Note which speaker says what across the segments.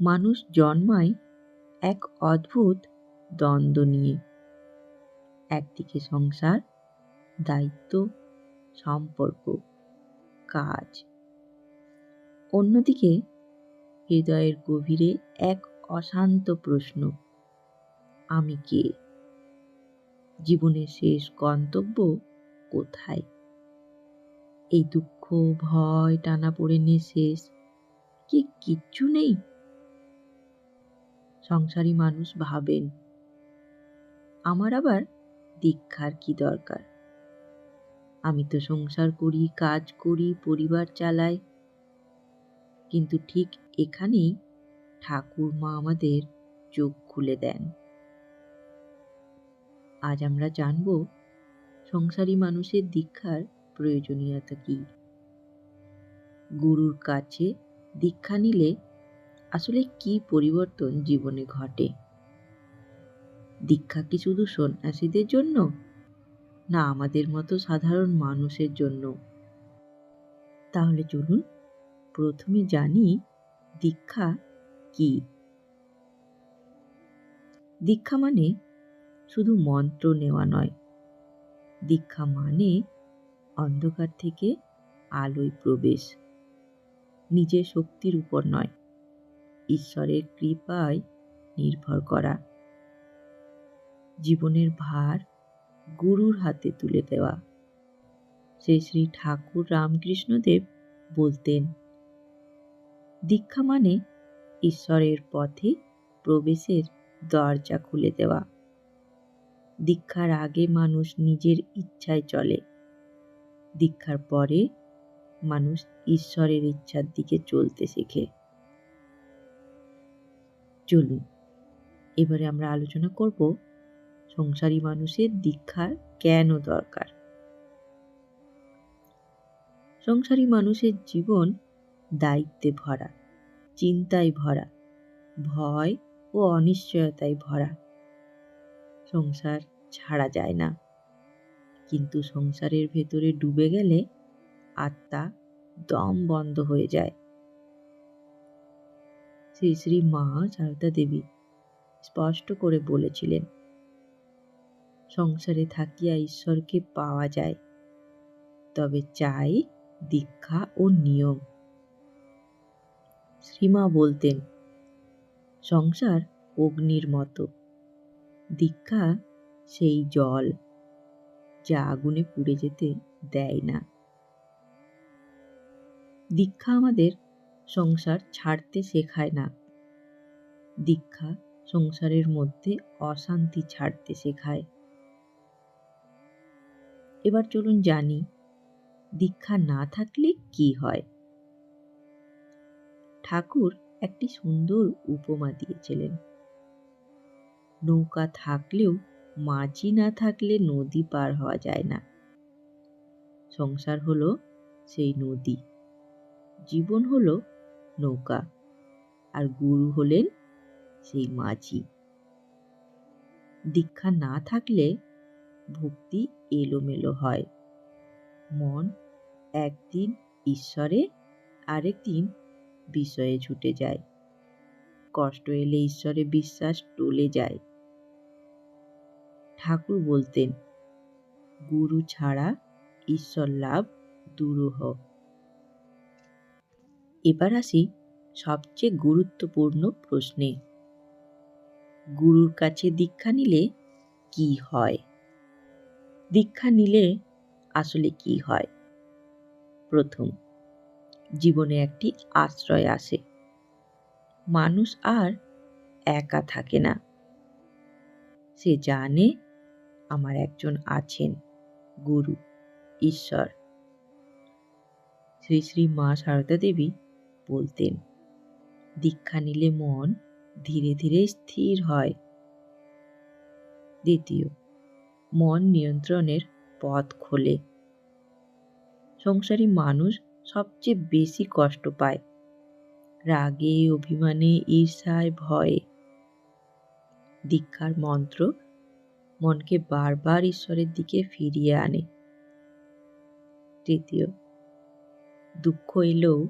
Speaker 1: মানুষ জন্মায় এক অদ্ভুত দ্বন্দ্ব নিয়ে। একদিকে সংসার, দায়িত্ব, সম্পর্ক, কাজ। অন্যদিকে হৃদয়ের গভীরে এক অশান্ত প্রশ্ন, আমি কে? জীবনের শেষ গন্তব্য কোথায়? এই দুঃখ, ভয় টানা পড়ে শেষ, কি কিচ্ছু নেই? সংসারী মানুষ ভাবেন। আমার আবার দীক্ষার কি দরকার? আমি তো সংসার করি, কাজ করি, পরিবার চালাই। কিন্তু ঠিক এখানেই ঠাকুর মা আমাদের চোখ খুলে দেন। আজ আমরা জানব, সংসারী মানুষের দীক্ষার প্রয়োজনীয়তা কি? গুরুর কাছে দীক্ষা নিলে আসলে কি পরিবর্তন জীবনে ঘটে? দীক্ষা কি শুধু সন্ন্যাসীদের জন্য? না, আমাদের মতো সাধারণ মানুষের জন্য। তাহলে চলুন, প্রথমে জানি দীক্ষা কি? দীক্ষা মানে শুধু মন্ত্র নেওয়া নয়। দীক্ষা মানে অন্ধকার থেকে আলোয় প্রবেশ। নিজের শক্তির উপর নয়। ঈশ্বরের কৃপায় নির্ভর করা। জীবনের ভার গুরুর হাতে তুলে দেওয়া। শ্রী শ্রী ঠাকুর রামকৃষ্ণদেব বলতেন, দীক্ষা মানে ঈশ্বরের পথে প্রবেশের দরজা খুলে দেওয়া। দীক্ষার আগে মানুষ নিজের ইচ্ছায় চলে। দীক্ষার পরে মানুষ ঈশ্বরের ইচ্ছার দিকে চলতে শেখে। চলুন এবারে আমরা আলোচনা করব সংসারী মানুষের দীক্ষার কেন দরকার। সংসারী মানুষের জীবন দায়িত্বে ভরা, চিন্তায় ভরা, ভয় ও অনিশ্চয়তায় ভরা। সংসার ছাড়া যায় না। কিন্তু সংসারের ভেতরে ডুবে গেলে আত্মা দম বন্ধ হয়ে যায়। শ্রী শ্রী মা সারদা দেবী স্পষ্ট করে বলেছিলেন, সংসারে থাকিয়া ঈশ্বরকে পাওয়া যায়, তবে চাই দীক্ষা ও নিয়ম শ্রীমা বলতেন, সংসার অগ্নির মতো, দীক্ষা সেই জল, যা আগুনে পুড়ে যেতে দেয় না। দীক্ষা আমাদের সংসার ছাড়তে শেখায় না। দীক্ষা সংসারের মধ্যে অশান্তি ছাড়তে শেখায়। এবার চলুন জানি, দীক্ষা না থাকলে কি হয়? ঠাকুর একটি সুন্দর উপমা দিয়েছিলেন। নৌকা থাকলেও মাঝি না থাকলে নদী পার হওয়া যায় না। সংসার হলো সেই নদী। জীবন হলো নৌকা। আর গুরু হলেন সেই মাঝি। দীক্ষা না থাকলে ভক্তি এলোমেলো হয়। মন একদিন ঈশ্বরে, আরেকদিন বিষয়ে ছুটে যায়। কষ্ট এলে ঈশ্বরে বিশ্বাস টলে যায়। ঠাকুর বলতেন, গুরু ছাড়া ঈশ্বর লাভ দুরূহ। এবার আসি সবচেয়ে গুরুত্বপূর্ণ প্রশ্নে। গুরুর কাছে দীক্ষা নিলে কি হয়? দীক্ষা নিলে আসলে কি হয়? প্রথম, জীবনে একটি আশ্রয় আসে। মানুষ আর একা থাকে না। সে জানে আমার একজন আছেন গুরু, ঈশ্বর। শ্রী শ্রী মা সারদা দেবী বলতেন। দীক্ষা নিলে মন ধীরে ধীরে স্থির হয়। দ্বিতীয়, মন নিয়ন্ত্রণের পথ খোলে। সংসারী মানুষ সবচেয়ে বেশি কষ্ট পায়। রাগে, অভিমানে, ঈর্ষায় ভয়ে। দীক্ষার মন্ত্র মনকে বারবার ঈশ্বরের দিকে ফিরিয়ে আনে। তৃতীয়, দুঃখ এলেও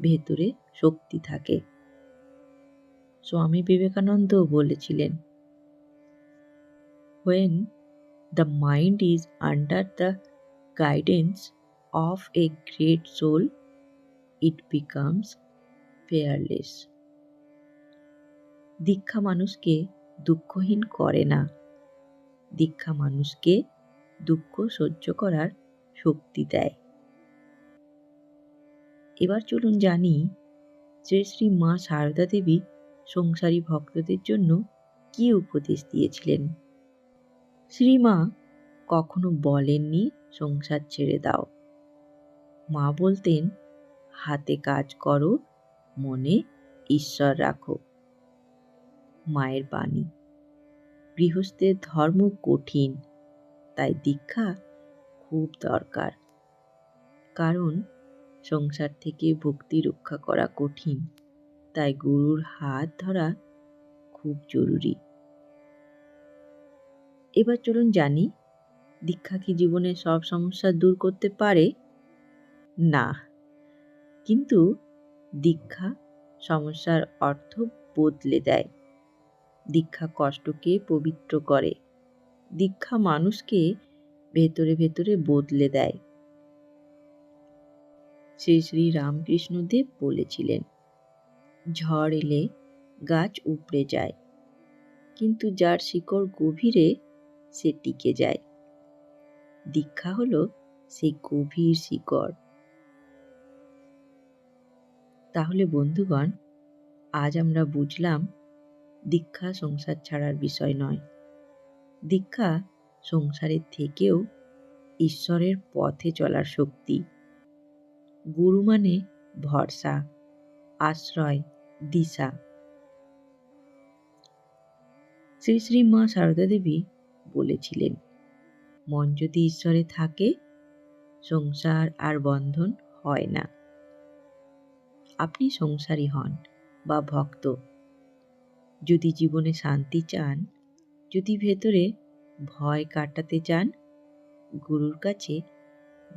Speaker 1: ভেতরে শক্তি থাকে। স্বামী বিবেকানন্দ বলেছিলেন when the mind is under the guidance of a great soul it becomes fearless দীক্ষা মানুষকে দুঃখহীন করে না। দীক্ষা মানুষকে দুঃখ সহ্য করার শক্তি দেয়। এবার চলুন জানি শ্রী শ্রী মা সারদা দেবী সংসারী ভক্তদের জন্য কি উপদেশ দিয়েছিলেন। শ্রীমা কখনো বলেননি সংসার ছেড়ে দাও। মা বলতেন, হাতে কাজ করো, মনে ঈশ্বর রাখো। মায়ের বাণী। গৃহস্থের ধর্ম কঠিন, তাই দীক্ষা খুব দরকার। কারণ সংসার থেকে ভক্তি রক্ষা করা কঠিন। তাই গুরুর হাত ধরা খুব জরুরি। এবার চলুন জানি, দীক্ষা কি জীবনে সব সমস্যা দূর করতে পারে? না। কিন্তু দীক্ষা সমস্যার অর্থ বদলে দেয়। দীক্ষা কষ্টকে পবিত্র করে। দীক্ষা মানুষকে ভেতরে ভেতরে বদলে দেয়। শ্রী শ্রী রামকৃষ্ণদেব বলেছিলেন, ঝড় এলে গাছ উপড়ে যায়, কিন্তু যার শিকড় গভীরে সে টিকে যায়। দীক্ষা হলো সেই গভীর শিকড়। তাহলে বন্ধুগণ, আজ আমরা বুঝলাম দীক্ষা সংসার ছাড়ার বিষয় নয়। দীক্ষা সংসারের থেকেও ঈশ্বরের পথে চলার শক্তি। গুরু মানে ভরসা, আশ্রয়, দিশা। শ্রী শ্রী মা সারদা দেবী বলেছিলেন, মন যদি ঈশ্বরে থাকে, সংসার আর বন্ধন হয় না। আপনি সংসারী হন বা ভক্ত। যদি জীবনে শান্তি চান, যদি ভেতরে ভয় কাটাতে চান, গুরুর কাছে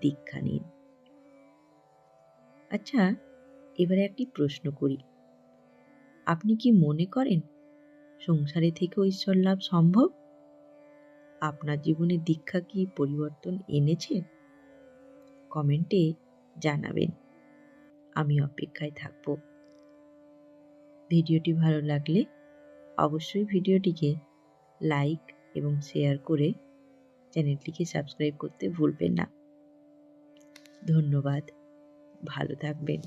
Speaker 1: দীক্ষা নিন। আচ্ছা এবারে একটি প্রশ্ন করি। আপনি কি মনে করেন সংসারে থেকেও ঈশ্বর লাভ সম্ভব? আপনার জীবনে দীক্ষা কি পরিবর্তন এনেছে? কমেন্টে জানাবেন। আমি অপেক্ষায় থাকব। ভিডিওটি ভালো লাগলে অবশ্যই ভিডিওটিকে লাইক এবং শেয়ার করে চ্যানেলটিকে সাবস্ক্রাইব করতে ভুলবেন না। ধন্যবাদ। ভালো থাকবেন।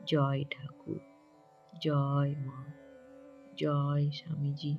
Speaker 1: জয় ঠাকুর জয় মা জয় স্বামীজি।